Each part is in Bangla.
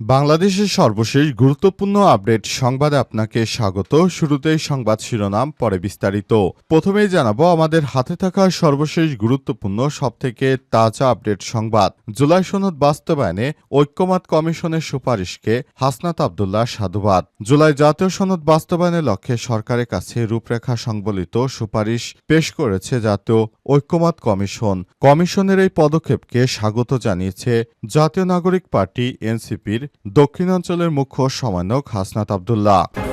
বাংলাদেশের সর্বশেষ গুরুত্বপূর্ণ আপডেট সংবাদে আপনাকে স্বাগত। শুরুতেই সংবাদ শিরোনাম, পরে বিস্তারিত। প্রথমেই জানাব, আমাদের হাতে থাকা সর্বশেষ গুরুত্বপূর্ণ, সবথেকে তাজা আপডেট সংবাদ। জুলাই সনদ বাস্তবায়নে ঐক্যমত কমিশনের সুপারিশকে হাসনাত আবদুল্লাহ সাধুবাদ। জুলাই জাতীয় সনদ বাস্তবায়নের লক্ষ্যে সরকারের কাছে রূপরেখা সংবলিত সুপারিশ পেশ করেছে জাতীয় ঐক্যমত কমিশন। কমিশনের এই পদক্ষেপকে স্বাগত জানিয়েছে জাতীয় নাগরিক পার্টি, এনসিপির দক্ষিণাঞ্চলের মুখ্য সমন্বয়ক হাসনাত আবদুল্লাহ।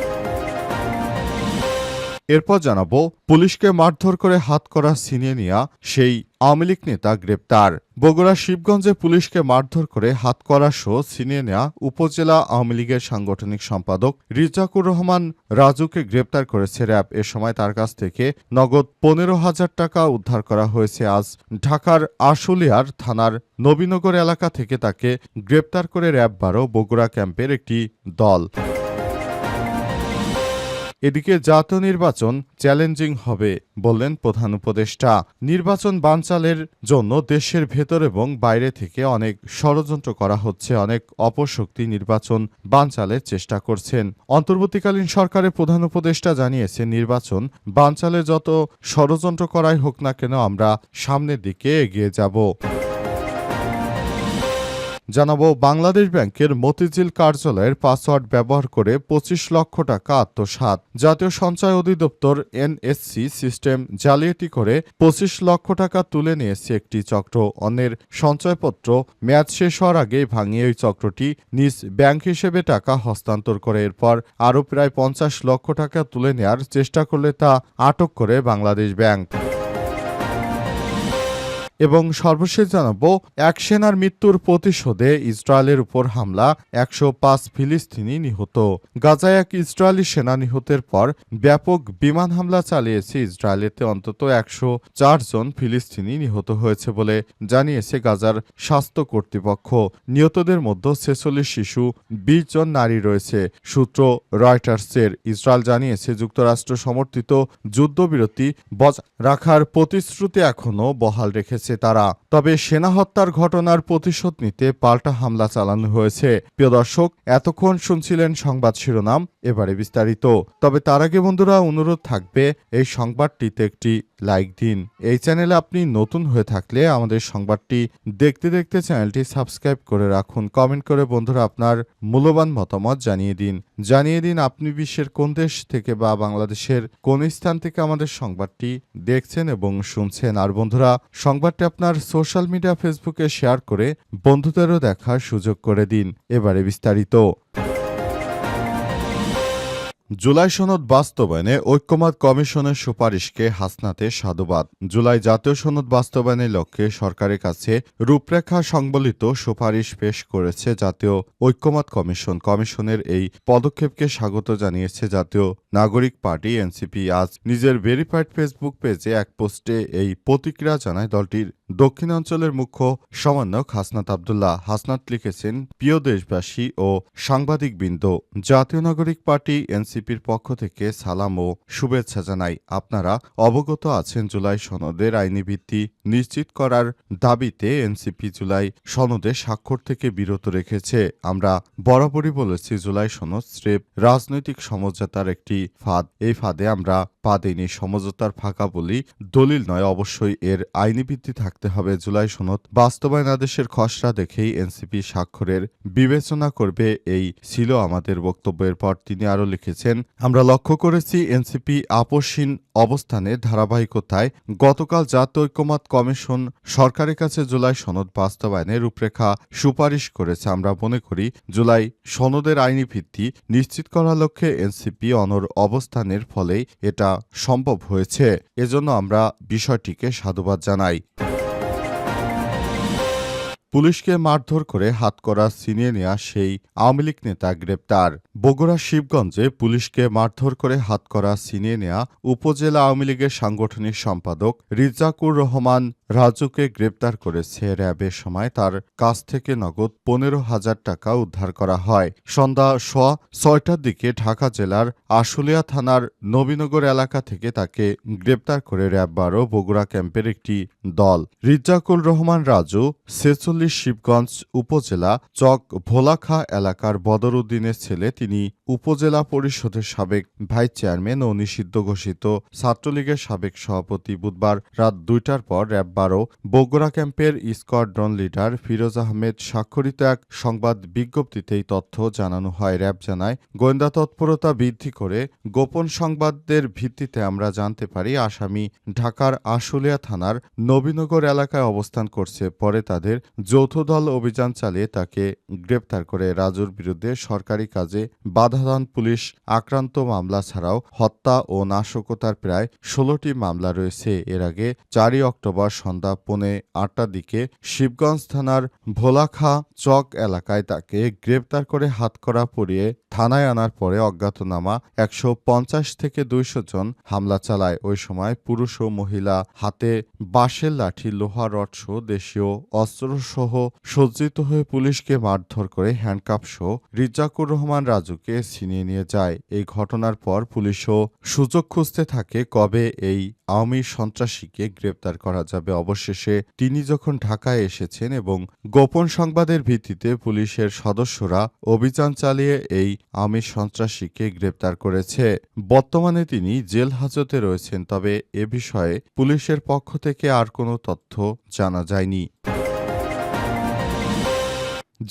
এরপর জানাব, পুলিশকে মারধর করে হাত করা সিনিয়নিয়া সেই আওয়ামী লীগ নেতা গ্রেপ্তার। বগুড়া শিবগঞ্জে পুলিশকে মারধর করে হাত করা সহ সিনিয়নিয়া উপজেলা আওয়ামী লীগের সাংগঠনিক সম্পাদক রিজাকুর রহমান রাজুকে গ্রেপ্তার করেছে র্যাব। এ সময় তার কাছ থেকে নগদ পনেরো হাজার টাকা উদ্ধার করা হয়েছে। আজ ঢাকার আশুলিয়ার থানার নবীনগর এলাকা থেকে তাকে গ্রেপ্তার করে র্যাব বারো বগুড়া ক্যাম্পের একটি দল। এদিকে জাতীয় নির্বাচন চ্যালেঞ্জিং হবে বললেন প্রধান উপদেষ্টা। নির্বাচন বানচালের জন্য দেশের ভেতর এবং বাইরে থেকে অনেক ষড়যন্ত্র করা হচ্ছে, অনেক অপশক্তি নির্বাচন বানচালের চেষ্টা করছেন। অন্তর্বর্তীকালীন সরকারের প্রধান উপদেষ্টা জানিয়েছে নির্বাচন বানচালে যত ষড়যন্ত্র করাই হোক না কেন আমরা সামনের দিকে এগিয়ে যাব। জানাব, বাংলাদেশ ব্যাংকের মতিঝিল কার্যালয়ের পাসওয়ার্ড ব্যবহার করে পঁচিশ লক্ষ টাকা আত্মসাত জাতীয় সঞ্চয় অধিদপ্তর এনএসসি সিস্টেম জালিয়াতি করে পঁচিশ লক্ষ টাকা তুলে নিয়েছে একটি চক্র। অন্যের সঞ্চয়পত্র মেয়াদ শেষ হওয়ার আগে ভাঙিয়ে ওই চক্রটি নিজ ব্যাংক হিসেবে টাকা হস্তান্তর করে। এরপর আরও প্রায় পঞ্চাশ লক্ষ টাকা তুলে নেয়ার চেষ্টা করলে তা আটক করে বাংলাদেশ ব্যাংক। এবং সর্বশেষ জানাব, এক সেনার মৃত্যুর প্রতিশোধে ইসরায়েলের উপর হামলা, একশো পাঁচ ফিলিস্তিনি নিহত। গাজায় এক ইসরায়েলি সেনা নিহতের পর ব্যাপক বিমান হামলা চালিয়েছে ইসরায়েলেতে অন্তত একশো চার জন ফিলিস্তিনি নিহত হয়েছে বলে জানিয়েছে গাজার স্বাস্থ্য কর্তৃপক্ষ। নিহতদের মধ্যে ছেচল্লিশ শিশু, বিশ জন নারী রয়েছে, সূত্র রয়টার্সের। ইসরায়েল জানিয়েছে, যুক্তরাষ্ট্র সমর্থিত যুদ্ধবিরতি বজায় রাখার প্রতিশ্রুতি এখনও বহাল রেখেছে। তারা। তবে সেনা হত্যার ঘটনার প্রতিশোধ নিতে পাল্টা হামলা চালানো হয়েছে। প্রিয় দর্শক, এতক্ষণ শুনছিলেন সংবাদ শিরোনাম। এবারে বিস্তারিত। তবে তার আগে বন্ধুরা অনুরোধ থাকবে, এই সংবাদটিতে একটি লাইক দিন। এই চ্যানেলে আপনি নতুন হয়ে থাকলে আমাদের সংবাদটি দেখতে দেখতে চ্যানেলটি সাবস্ক্রাইব করে রাখুন। কমেন্ট করে বন্ধুরা আপনার মূল্যবান মতামত জানিয়ে দিন। জানিয়ে দিন আপনি বিশ্বের কোন দেশ থেকে বা বাংলাদেশের কোন স্থান থেকে আমাদের সংবাদটি দেখছেন এবং শুনছেন। আর বন্ধুরা, সংবাদটি আপনার সোশ্যাল মিডিয়া, ফেসবুকে শেয়ার করে বন্ধুদেরও দেখার সুযোগ করে দিন। এবারে বিস্তারিত। জুলাই সনদ বাস্তবায়নে ঐক্যমত কমিশনের সুপারিশকে হাসনাতে সাধুবাদ। জুলাই জাতীয় সনদ বাস্তবায়নের লক্ষ্যে সরকারের কাছে রূপরেখা সংবলিত সুপারিশ পেশ করেছে জাতীয় ঐক্যমত কমিশন। কমিশনের এই পদক্ষেপকে স্বাগত জানিয়েছে জাতীয় নাগরিক পার্টি, এনসিপি। আজ নিজের ভেরিফাইড ফেসবুক পেজে এক পোস্টে এই প্রতিক্রিয়া জানায় দলটির দক্ষিণাঞ্চলের মুখ্য সমন্বয়ক হাসনাত আবদুল্লাহ হাসনাত লিখেছেন, প্রিয় দেশবাসী ও সাংবাদিকবৃন্দ, জাতীয় নাগরিক পার্টি এনসিপির পক্ষ থেকে সালাম ও শুভেচ্ছা জানাই। আপনারা অবগত আছেন জুলাই সনদের আইনি ভিত্তি নিশ্চিত করার দাবিতে এনসিপি জুলাই সনদে স্বাক্ষর থেকে বিরত রেখেছে। আমরা বরাবরই বলেছি, জুলাই সনদ স্রেফ রাজনৈতিক সমঝোতার একটি ফাঁদ। এই ফাঁদে আমরা পা দেয়নি সমঝোতার ফাঁকা বলি দলিল নয়, অবশ্যই এর আইনি ভিত্তি থাকতে হবে জুলাই সনদ। বাস্তবায়ন আদেশের খসড়া দেখেই এনসিপি স্বাক্ষরের বিবেচনা করবে এই ছিল আমাদের বক্তব্যের পর তিনি আরও লিখেছেন, আমরা লক্ষ্য করেছি এনসিপি আপসহীন অবস্থানে ধারাবাহিকতায় গতকাল জাতীয় ঐক্যমত কমিশন সরকারের কাছে জুলাই সনদ বাস্তবায়নে রূপরেখা সুপারিশ করেছে। আমরা মনে করি জুলাই সনদের আইনি ভিত্তি নিশ্চিত করার লক্ষ্যে এনসিপি অনর অবস্থানের ফলেই এটা সম্ভব হয়েছে। এজন্য আমরা বিষয়টিকে সাধুবাদ জানাই। পুলিশকে মারধর করে হাতকড়া ছিনিয়ে নেয়া সেই আওয়ামী লীগ নেতা গ্রেপ্তার। বগুড়া শিবগঞ্জে পুলিশকে মারধর করে হাতকড়া ছিনিয়ে নেয়া উপজেলা আওয়ামী লীগের সাংগঠনিক সম্পাদক রিজাকুর রহমান রাজুকে গ্রেপ্তার করেছে র্যাবের সময় তার কাছ থেকে নগদ পনেরো হাজার টাকা উদ্ধার করা হয়। সন্ধ্যা সোয়া ছয়টার দিকে ঢাকা জেলার আশুলিয়া থানার নবীনগর এলাকা থেকে তাকে গ্রেপ্তার করে র্যাব বারো বগুড়া ক্যাম্পের একটি দল। রিজ্জাকুল রহমান রাজু, ছেচল্লিশ শিবগঞ্জ উপজেলা চক ভোলাখা এলাকার বদরুদ্দিনের ছেলে, তিনি উপজেলা পরিষদের সাবেক ভাইস চেয়ারম্যান ও নিষিদ্ধ ঘোষিত ছাত্রলীগের সাবেক সভাপতি বুধবার রাত দুইটার পর র্যাব বারো বগুড়া ক্যাম্পের স্কোয়াড্রন লিডার ফিরোজ আহমেদ স্বাক্ষরিত এক সংবাদ বিজ্ঞপ্তিতেই তথ্য জানানো হয়। র্যাব জানায়, গোয়েন্দা তৎপরতা বৃদ্ধি করে গোপন সংবাদের ভিত্তিতে আমরা জানতে পারি আসামি ঢাকার আশুলিয়া থানার নবীনগর এলাকায় অবস্থান করছে। পরে তাদের যৌথ দল অভিযান চালিয়ে তাকে গ্রেপ্তার করে রাজুর বিরুদ্ধে সরকারি কাজে বাধাদান পুলিশ। আক্রান্ত মামলা ছাড়াও হত্যা ও নাশকতার প্রায় ষোলোটি মামলা রয়েছে। এর আগে চারই অক্টোবর সন্ধ্যা পৌনে আটটার দিকে শিবগঞ্জ থানার ভোলাখা চক এলাকায় তাকে গ্রেপ্তার করে হাতকড়া পরিয়ে থানায় আনার পরে অজ্ঞাতনামা একশো পঞ্চাশ থেকে দুইশো জন হামলা চালায়। ওই সময় পুরুষ ও মহিলা হাতে বাঁশের লাঠি, লোহা রডসহ দেশীয় অস্ত্রসহ সজ্জিত হয়ে পুলিশকে মারধর করে হ্যান্ডকাপ সহ রিজাকুর রহমান রাজুকে ছিনিয়ে নিয়ে যায়। এই ঘটনার পর পুলিশও সুযোগ খুঁজতে থাকে কবে এই আওয়ামী সন্ত্রাসীকে গ্রেপ্তার করা যাবে। অবশেষে তিনি যখন ঢাকায় এসেছেন এবং গোপন সংবাদের ভিত্তিতে পুলিশের সদস্যরা অভিযান চালিয়ে এই আওয়ামী সন্ত্রাসীকে গ্রেপ্তার করেছে। বর্তমানে তিনি জেল হাজতে রয়েছেন, তবে এ বিষয়ে পুলিশের পক্ষ থেকে আর কোনো তথ্য জানা যায়নি।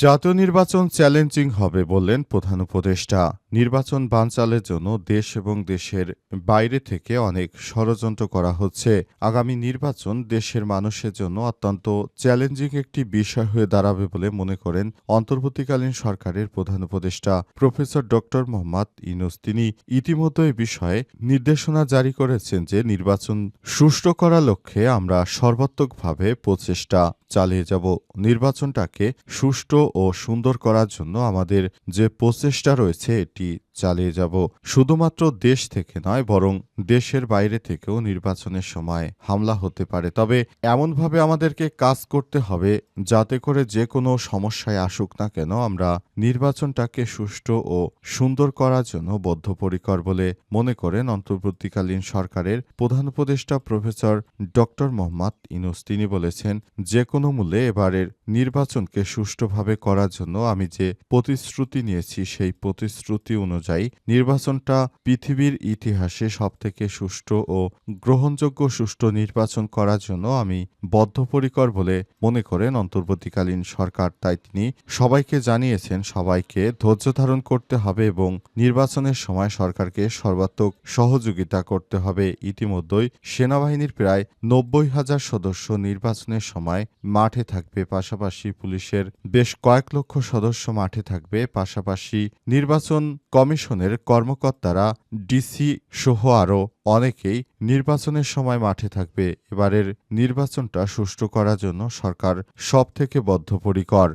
জাতীয় নির্বাচন চ্যালেঞ্জিং হবে বললেন প্রধান উপদেষ্টা। নির্বাচন বানচালের জন্য দেশ এবং দেশের বাইরে থেকে অনেক ষড়যন্ত্র করা হচ্ছে। আগামী নির্বাচন দেশের মানুষের জন্য অত্যন্ত চ্যালেঞ্জিং একটি বিষয় হয়ে দাঁড়াবে বলে মনে করেন অন্তর্বর্তীকালীন সরকারের প্রধান উপদেষ্টা। প্রফেসর ডক্টর মোহাম্মদ ইনুস তিনি ইতিমধ্যে এ বিষয়ে নির্দেশনা জারি করেছেন যে নির্বাচন সুষ্ঠু করার লক্ষ্যে আমরা সর্বাত্মকভাবে প্রচেষ্টা চালিয়ে যাব। নির্বাচনটাকে সুষ্ঠু ও সুন্দর করার জন্য আমাদের যে প্রচেষ্টা রয়েছে এটি চালিয়ে যাব। শুধুমাত্র দেশ থেকে নয়, বরং দেশের বাইরে থেকেও নির্বাচনের সময় হামলা হতে পারে। তবে এমনভাবে আমাদেরকে কাজ করতে হবে, যাতে করে যে কোনো সমস্যায় আসুক না কেন আমরা নির্বাচনটাকে সুষ্ঠু ও সুন্দর করার জন্য বদ্ধপরিকর বলে মনে করেন অন্তর্বর্তীকালীন সরকারের প্রধান উপদেষ্টা প্রফেসর ডক্টর মোহাম্মদ ইনুস। তিনি বলেছেন যে কোনো মূল্যে এবারের নির্বাচনকে সুষ্ঠুভাবে করার জন্য আমি যে প্রতিশ্রুতি নিয়েছি, সেই প্রতিশ্রুতি অনুযায়ী নির্বাচনটা পৃথিবীর ইতিহাসে সবথেকে সুষ্ঠু ও গ্রহণযোগ্য সুষ্ঠু নির্বাচন করার জন্য আমি বদ্ধপরিকর বলে মনে করেন। অন্তর্বর্তীকালীন সরকার তাই তিনি সবাইকে জানিয়েছেন, সবাইকে ধৈর্য ধারণ করতে হবে এবং নির্বাচনের সময় সরকারকে সর্বাত্মক সহযোগিতা করতে হবে। ইতিমধ্যেই সেনাবাহিনীর প্রায় নব্বই হাজার সদস্য নির্বাচনের সময় মাঠে থাকবে। পাশাপাশি পুলিশের বেশ কয়েক লক্ষ সদস্য মাঠে থাকবে। পাশাপাশি নির্বাচন কমিশনের কর্মকর্তারা ডিসি সহ আরও অনেকেই নির্বাচনের সময় মাঠে থাকবে। এবারের নির্বাচনটা সুষ্ঠু করার জন্য সরকার সব থেকে বদ্ধপরিকর।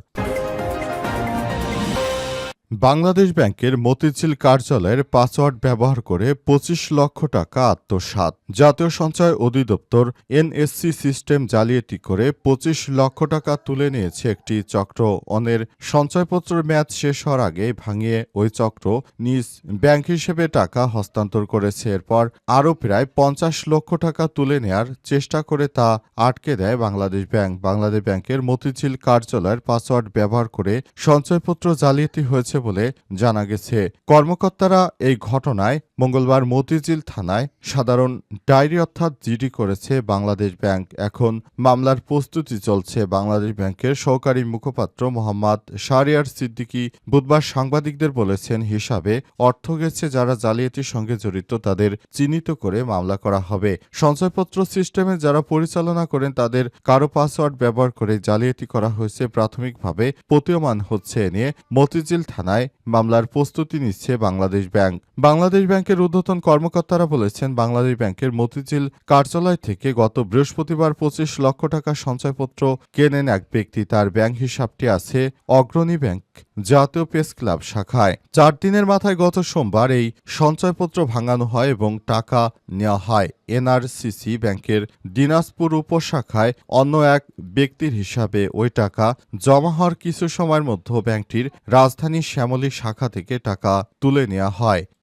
বাংলাদেশ ব্যাংকের মতিঝিল কার্যালয়ের পাসওয়ার্ড ব্যবহার করে পঁচিশ লক্ষ টাকা আত্মসাত জাতীয় সঞ্চয় অধিদপ্তর এনএসসি সিস্টেম জালিয়াতি করে পঁচিশ লক্ষ টাকা তুলে নিয়েছে একটি চক্র। অনের সঞ্চয়পত্রের মেয়াদ শেষ হওয়ার আগে ভাঙিয়ে ওই চক্র নিজ ব্যাংক হিসেবে টাকা হস্তান্তর করেছে। এরপর আরও প্রায় পঞ্চাশ লক্ষ টাকা তুলে নেয়ার চেষ্টা করে তা আটকে দেয় বাংলাদেশ ব্যাংক। বাংলাদেশ ব্যাংকের মতিঝিল কার্যালয়ের পাসওয়ার্ড ব্যবহার করে সঞ্চয়পত্র জালিয়াতি হয়েছে বলে জানা গেছে। কর্মকর্তারা এই ঘটনায় মঙ্গলবার মতিঝিল থানায় সাধারণ ডায়েরি অর্থাৎ জিডি করেছে বাংলাদেশ ব্যাংক। এখন মামলার প্রস্তুতি চলছে বাংলাদেশ ব্যাংকের সহকারী মুখপাত্র মোহাম্মদ শারিয়ার সিদ্দিকী। বুধবার সাংবাদিকদের বলেছেন, হিসাবে অর্থ গেছে যারা জালিয়াতির সঙ্গে জড়িত, তাদের চিহ্নিত করে মামলা করা হবে। সঞ্চয়পত্র সিস্টেমে যারা পরিচালনা করেন, তাদের কারও পাসওয়ার্ড ব্যবহার করে জালিয়াতি করা হয়েছে, প্রাথমিকভাবে প্রতীয়মান হচ্ছে এ নিয়ে মতিঝিল থানায় মামলার প্রস্তুতি নিচ্ছে বাংলাদেশ ব্যাংক। বাংলাদেশ ব্যাংকের ব্যাংকের ঊর্ধ্বতন কর্মকর্তারা বলেছেন, বাংলাদেশ ব্যাংকের মতিঝিল কার্যালয় থেকে গত বৃহস্পতিবার পঁচিশ লক্ষ টাকা সঞ্চয়পত্র কেনেন এক ব্যক্তি। তার ব্যাংক হিসাবটি আছে Agrani bank Jatiya press club শাখায়। চার দিনের মাথায় গত সোমবার এই সঞ্চয়পত্র ভাঙানো হয় এবং টাকা নেওয়া হয়। এনআরসিসি ব্যাংকের দিনাজপুর উপশাখায় অন্য এক ব্যক্তির হিসাবে ওই টাকা জমা হওয়ার কিছু সময়ের মধ্যে ব্যাংকটির রাজধানী শ্যামলী শাখা থেকে টাকা তুলে নেওয়া হয়।